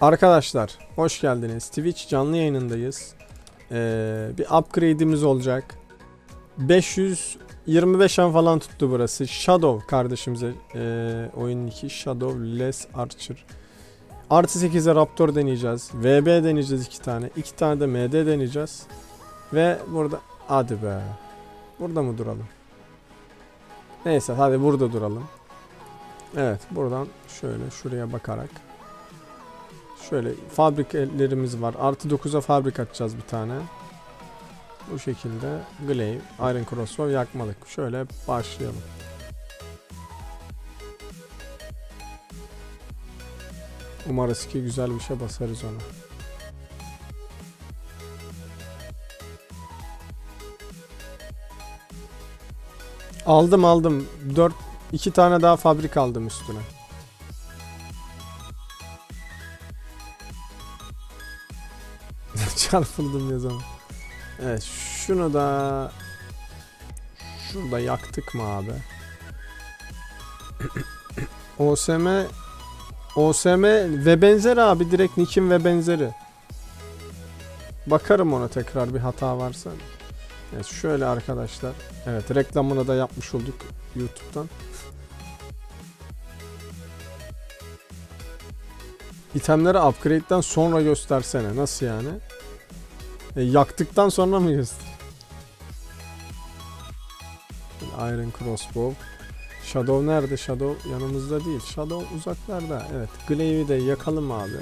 Arkadaşlar hoş geldiniz. Twitch canlı yayınındayız. Ee, bir upgrade'imiz olacak. 525 an falan tuttu burası. Shadow kardeşimize e, oyunun iki Shadow Less Archer. Artı 8'e Raptor deneyeceğiz. VB deneyeceğiz iki tane. iki tane de MD deneyeceğiz. Ve burada hadi be. Burada mı duralım? Neyse hadi burada duralım. Evet buradan şöyle şuraya bakarak Şöyle fabriklerimiz var. Artı 9'a fabrik atacağız bir tane. Bu şekilde Glaive, Iron Crossbow yakmalık. Şöyle başlayalım. Umarız ki güzel bir şey basarız ona. Aldım aldım. 4 2 tane daha fabrik aldım üstüne. Çarpıldım ya zaman. Evet şunu da şurada yaktık mı abi? OSM OSM ve benzeri abi direkt Nick'in ve benzeri. Bakarım ona tekrar bir hata varsa. Evet şöyle arkadaşlar. Evet reklamını da yapmış olduk YouTube'dan. İtemleri upgrade'den sonra göstersene. Nasıl yani? E, yaktıktan sonra mı göster? Iron Crossbow. Shadow nerede? Shadow yanımızda değil. Shadow uzaklarda. Evet. Glaive'i de yakalım abi.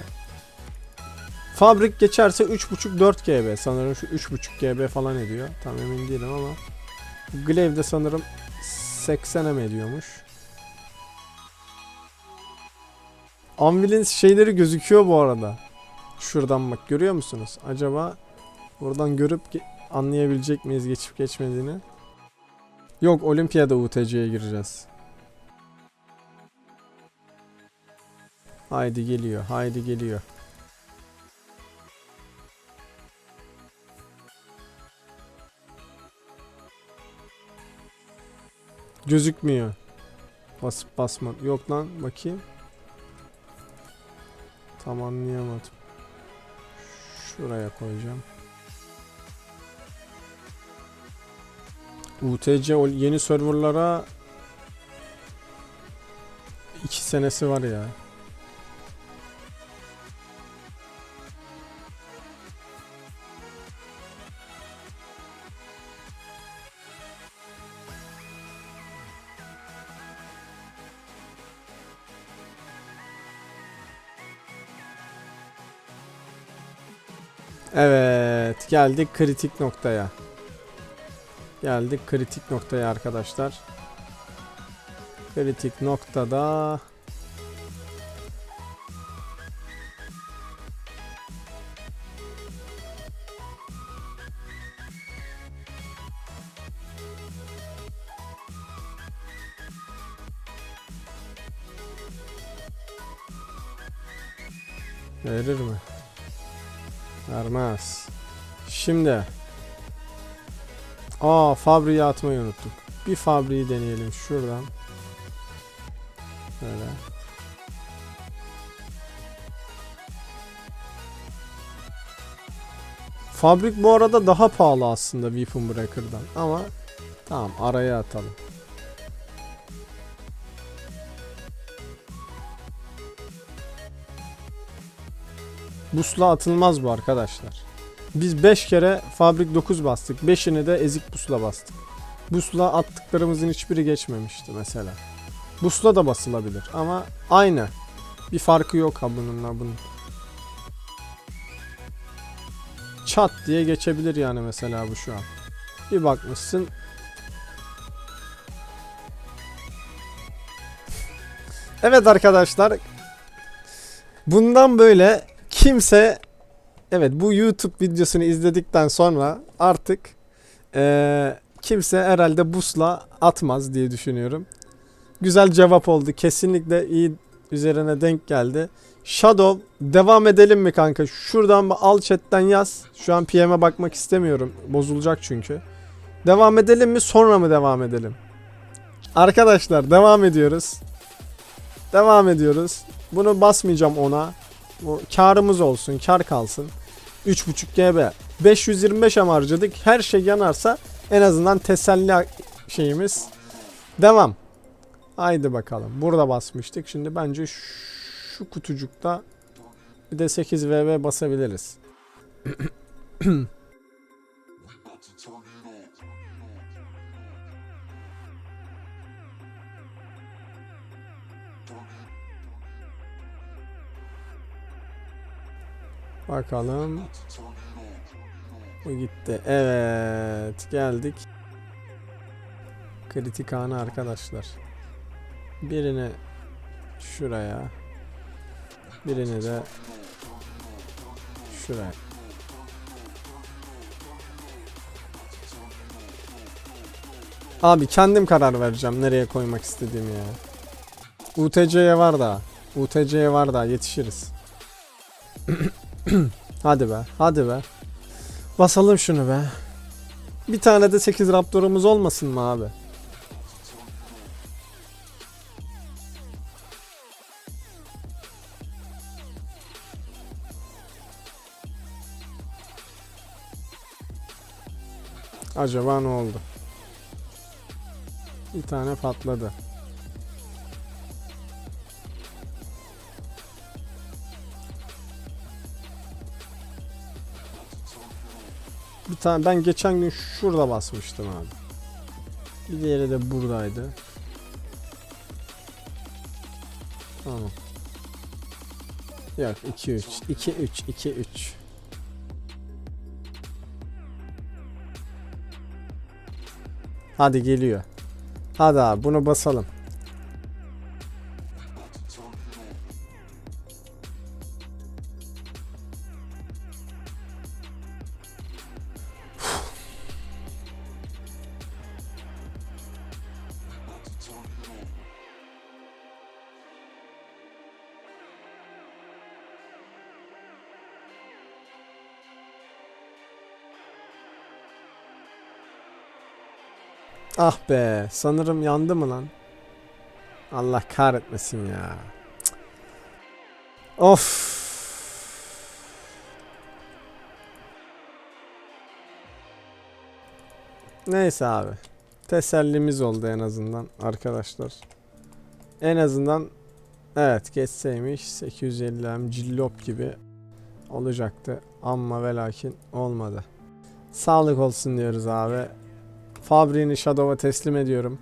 Fabrik geçerse 3.5-4 GB. Sanırım şu 3.5 GB falan ediyor. Tam emin değilim ama. Glaive de sanırım 80 M ediyormuş. Anvil'in şeyleri gözüküyor bu arada. Şuradan bak görüyor musunuz? Acaba buradan görüp anlayabilecek miyiz geçip geçmediğini? Yok Olimpiyada UTC'ye gireceğiz. Haydi geliyor, haydi geliyor. Gözükmüyor. Basıp basma. Yok lan bakayım. Tam anlayamadım. Şuraya koyacağım. UTC yeni serverlara 2 senesi var ya. Evet, geldik kritik noktaya. Geldik kritik noktaya arkadaşlar. Kritik noktada Verir mi? Vermez. Şimdi. Aa fabriği atmayı unuttuk. Bir fabriği deneyelim şuradan. Böyle. Fabrik bu arada daha pahalı aslında Weapon Breaker'dan ama tamam araya atalım. Busla atılmaz bu arkadaşlar. Biz 5 kere fabrik 9 bastık. 5'ini de ezik busla bastık. Busla attıklarımızın hiçbiri geçmemişti mesela. Busla da basılabilir ama aynı. Bir farkı yok ha bununla bunun. Çat diye geçebilir yani mesela bu şu an. Bir bakmışsın Evet arkadaşlar. Bundan böyle kimse evet bu YouTube videosunu izledikten sonra artık eee, kimse herhalde busla atmaz diye düşünüyorum. Güzel cevap oldu. Kesinlikle iyi üzerine denk geldi. Shadow devam edelim mi kanka? Şuradan al chatten yaz. Şu an PM'e bakmak istemiyorum. Bozulacak çünkü. Devam edelim mi sonra mı devam edelim? Arkadaşlar devam ediyoruz. Devam ediyoruz. Bunu basmayacağım ona. Bu karımız olsun, kar kalsın. 3.5 GB. 525 M harcadık. Her şey yanarsa en azından teselli şeyimiz devam. Haydi bakalım. Burada basmıştık. Şimdi bence şu kutucukta bir de 8 VV basabiliriz. Bakalım. Bu gitti. Evet. Geldik. Kritik anı arkadaşlar. Birini şuraya. Birini de şuraya. Abi kendim karar vereceğim nereye koymak istediğimi ya. UTC'ye var da. UTC'ye var da yetişiriz. hadi be, hadi be. Basalım şunu be. Bir tane de 8 Raptor'umuz olmasın mı abi? Acaba ne oldu? Bir tane patladı. Tane ben geçen gün şurada basmıştım abi. Bir diğeri de buradaydı. Tamam. Yok 2 3 2 3 2 3. Hadi geliyor. Hadi abi bunu basalım. Ah be, sanırım yandı mı lan? Allah kahretmesin ya. Of. Neyse abi. Tesellimiz oldu en azından arkadaşlar. En azından evet geçseymiş 850 cillop gibi olacaktı. Ama ve lakin olmadı. Sağlık olsun diyoruz abi. Fabri'ni Shadow'a teslim ediyorum.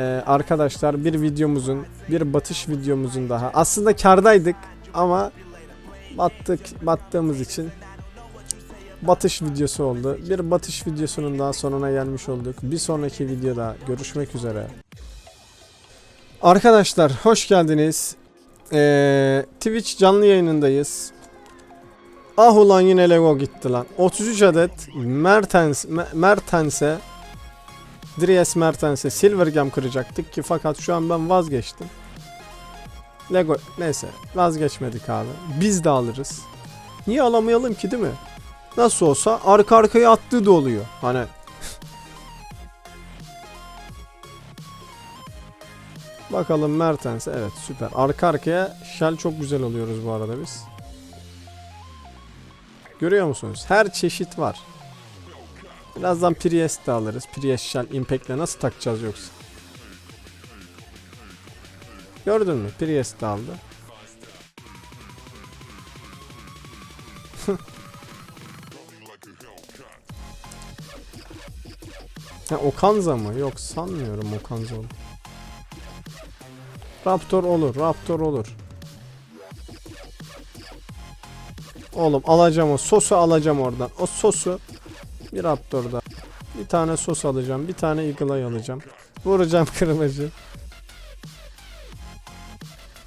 Ee, arkadaşlar bir videomuzun, bir batış videomuzun daha. Aslında kardaydık ama battık, battığımız için batış videosu oldu. Bir batış videosunun daha sonuna gelmiş olduk. Bir sonraki videoda görüşmek üzere. Arkadaşlar hoş geldiniz. Ee, Twitch canlı yayınındayız. Ah ulan yine Lego gitti lan. 33 adet Mertens Me- Mertens'e Dries Mertens'e Silver Gem kıracaktık ki fakat şu an ben vazgeçtim. Lego neyse vazgeçmedik abi. Biz de alırız. Niye alamayalım ki değil mi? Nasıl olsa arka arkaya attığı da oluyor. Hani Bakalım Mertens evet süper. Arka arkaya shell çok güzel oluyoruz bu arada biz. Görüyor musunuz? Her çeşit var. Birazdan Priest de alırız. Priest Shell Impact'le nasıl takacağız yoksa? Gördün mü? Priest de aldı. ha, Okanza mı? Yok sanmıyorum Okanza olur. Raptor olur. Raptor olur. Oğlum alacağım o sosu alacağım oradan. O sosu bir Raptor'da. Bir tane sos alacağım. Bir tane Eagle alacağım. Vuracağım kırmacı.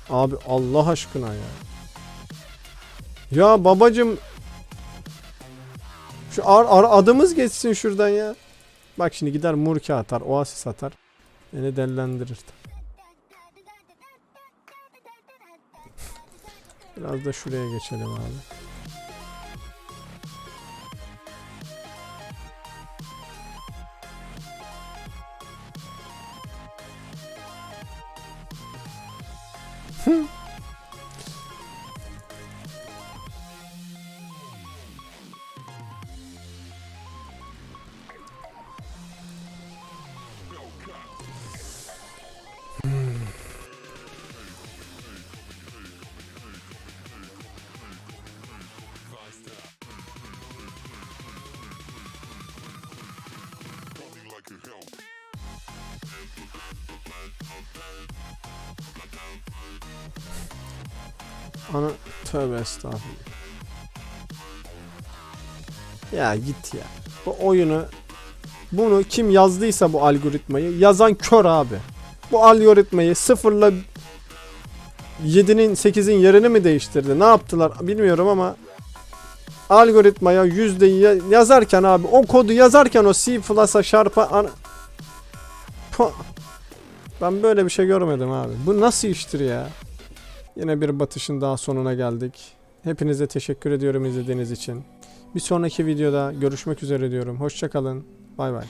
Abi Allah aşkına ya. Ya babacım. Şu ar, ar adımız geçsin şuradan ya. Bak şimdi gider Murki atar. Oasis atar. Beni dellendirir. Biraz da şuraya geçelim abi. Ana tövbe estağfurullah. Ya git ya. Bu oyunu bunu kim yazdıysa bu algoritmayı yazan kör abi. Bu algoritmayı sıfırla 7'nin 8'in yerini mi değiştirdi? Ne yaptılar bilmiyorum ama algoritmaya yüzdeyi ya- yazarken abi o kodu yazarken o C plus'a şarpa ben böyle bir şey görmedim abi. Bu nasıl iştir ya? Yine bir batışın daha sonuna geldik. Hepinize teşekkür ediyorum izlediğiniz için. Bir sonraki videoda görüşmek üzere diyorum. Hoşçakalın. Bay bay.